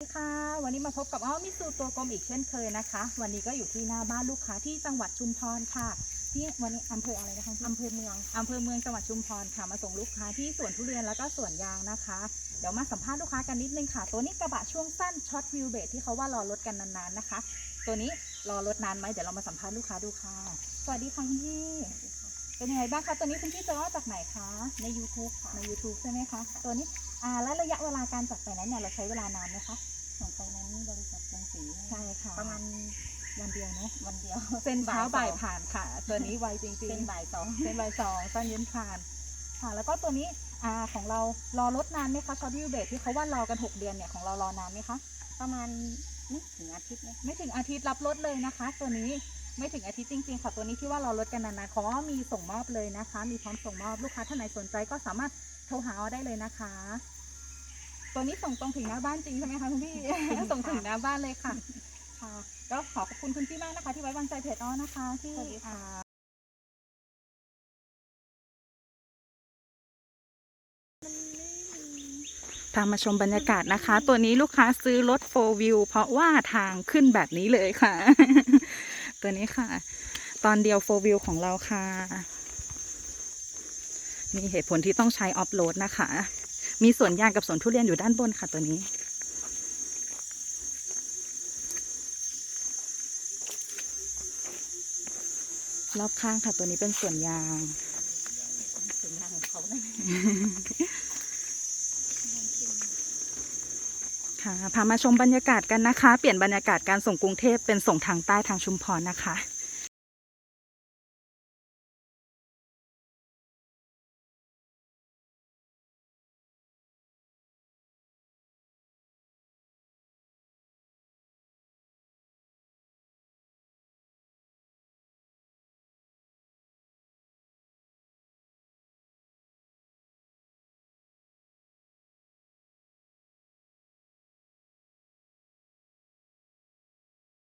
สวัสดีค่ะ วันนี้มาพบกับอ้อมิสูตัวกลมอีกเช่นเคยนะคะ วันนี้ก็อยู่ที่หน้าบ้านลูกค้าที่จังหวัดชุมพรค่ะ ที่วันนี้อำเภออะไรนะคะอำเภอเมืองอำเภอเมืองจังหวัดชุมพรค่ะ มาส่งลูกค้าที่สวนทุเรียนแล้วก็สวนยางนะคะ เดี๋ยวมาสัมภาษณ์ลูกค้ากันนิดนึงค่ะ ตัวนี้กระบะช่วงสั้นช็อตวิวเบทที่เขาว่ารอรถกันนานๆนะคะ ตัวนี้รอรถนานไหมเดี๋ยวเรามาสัมภาษณ์ลูกค้าดูค่ะ สวัสดีค่ะคุณพี่เป็นยังไงบ้างคะตัวนี้คุณพี่จะว่าจากไหนคะใน YouTube ค่ะใน YouTube ใช่ไหมคะตัวนี้ อ่าแล้วระยะเวลาการจัดไปนั้นเนี่ยเราใช้เวลานานไหมคะส่งไปนั้นบริษัทกรุงศรีใช่ค่ะประมาณวันเดียวเนาะวันเดียวเส้นเช้าบ่ายสองผ่านค่ะ ตัวนี้ไวจริงๆเส้นบ่ายสองเส้นบ่ายสองสั้นเย็นผ่านค่ะ แล้วก็ตัวนี้อ่าของเรารอรถนานไหมคะช็อตวิวเบรที่เขาว่ารอกัน 6 เดือนเนี่ยของเรารอนานไหมคะประมาณไม่ถึงอาทิตย์นะไม่ถึงอาทิตย์รับรถเลยนะคะ ตัวนี้ ไม่ถึงอาทิตย์จริง ๆ ค่ะตัวนี้ที่ว่ารอรถกันนานๆของอ้อมีส่งมอบเลยนะคะ มีพร้อมส่งมอบลูกค้าท่านไหนสนใจก็สามารถโทรหาอ้อได้เลยนะคะ ตัวนี้ส่งตรงถึงหน้าบ้านจริงใช่ไหมคะคุณพี่ส่งถึงหน้าบ้านเลยค่ะค่ะก็ขอขอบคุณคุณพี่มากนะคะ ที่ไว้วางใจเพจอ้อนะคะที่อ่าพามาชมบรรยากาศนะคะ ตัวนี้ลูกค้าซื้อรถ4 wheel เพราะว่าทางขึ้นแบบนี้เลยค่ะ ตัวนี้ค่ะ ตอนเดียว4 wheel ของเราค่ะ มีเหตุผลที่ต้องใช้ออฟโหลดนะคะ มีสวนยางกับสวนทุเรียนอยู่ด้านบนค่ะตัวนี้รอบข้างค่ะตัวนี้เป็นสวนยางถึงทางของเขานะ ค่ะพามาชมบรรยากาศกันนะคะ เปลี่ยนบรรยากาศการส่งกรุงเทพเป็นส่งทางใต้ทางชุมพรนะคะ